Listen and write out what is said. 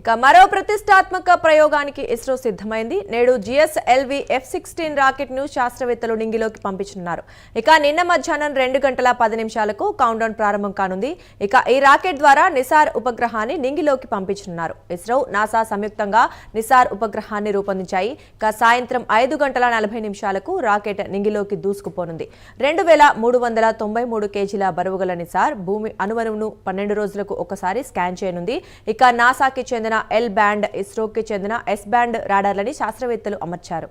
ఇక మరో ప్రతిష్టాత్మక ప్రయోగానికి ఇస్రో సిద్ధమైంది. నేడు జిఎస్ఎల్వి ఎఫ్ సిక్స్టీన్ రాకెట్ను శాస్త్రవేత్తలు నింగిలోకి పంపించనున్నారు. ఇక నిన్న మధ్యాహ్నం రెండు గంటల పది నిమిషాలకు కౌంటౌన్ ప్రారంభం కానుంది. ఇక ఈ రాకెట్ ద్వారా నిసార్ ఉపగ్రహాన్ని నింగిలోకి పంపించనున్నారు. ఇస్రో నాసా సంయుక్తంగా నిసార్ ఉపగ్రహాన్ని రూపొందించాయి. ఇక సాయంత్రం ఐదు గంటల నలభై నిమిషాలకు రాకెట్ నింగిలోకి దూసుకుపోనుంది. రెండు వేల మూడు వందల తొంభై మూడు కేజీల బరువుగల నిసార్ భూమి అనువనువును పన్నెండు రోజులకు ఒకసారి స్కాన్ చేయనుంది. ఇక నాసాకి చెందిన ఎల్ బ్యాండ్ ఇస్రోకి చెందిన ఎస్ బ్యాండ్ రాడార్లని శాస్త్రవేత్తలు అమర్చారు.